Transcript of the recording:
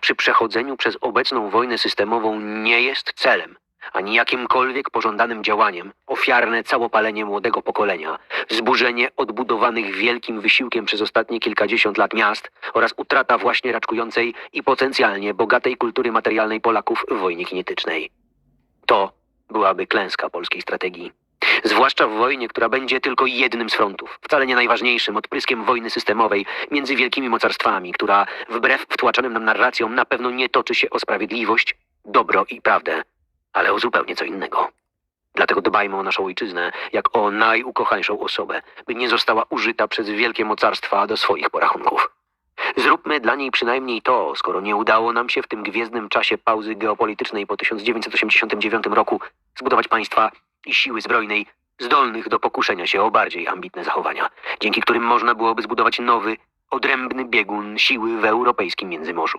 przy przechodzeniu przez obecną wojnę systemową nie jest celem, ani jakimkolwiek pożądanym działaniem, ofiarne całopalenie młodego pokolenia, zburzenie odbudowanych wielkim wysiłkiem przez ostatnie kilkadziesiąt lat miast oraz utrata właśnie raczkującej i potencjalnie bogatej kultury materialnej Polaków w wojnie kinetycznej. To byłaby klęska polskiej strategii. Zwłaszcza w wojnie, która będzie tylko jednym z frontów, wcale nie najważniejszym, odpryskiem wojny systemowej między wielkimi mocarstwami, która wbrew wtłaczanym nam narracjom na pewno nie toczy się o sprawiedliwość, dobro i prawdę, ale o zupełnie co innego. Dlatego dbajmy o naszą ojczyznę jak o najukochańszą osobę, by nie została użyta przez wielkie mocarstwa do swoich porachunków. Zróbmy dla niej przynajmniej to, skoro nie udało nam się w tym gwiezdnym czasie pauzy geopolitycznej po 1989 roku zbudować państwa i siły zbrojnej zdolnych do pokuszenia się o bardziej ambitne zachowania, dzięki którym można byłoby zbudować nowy, odrębny biegun siły w europejskim Międzymorzu.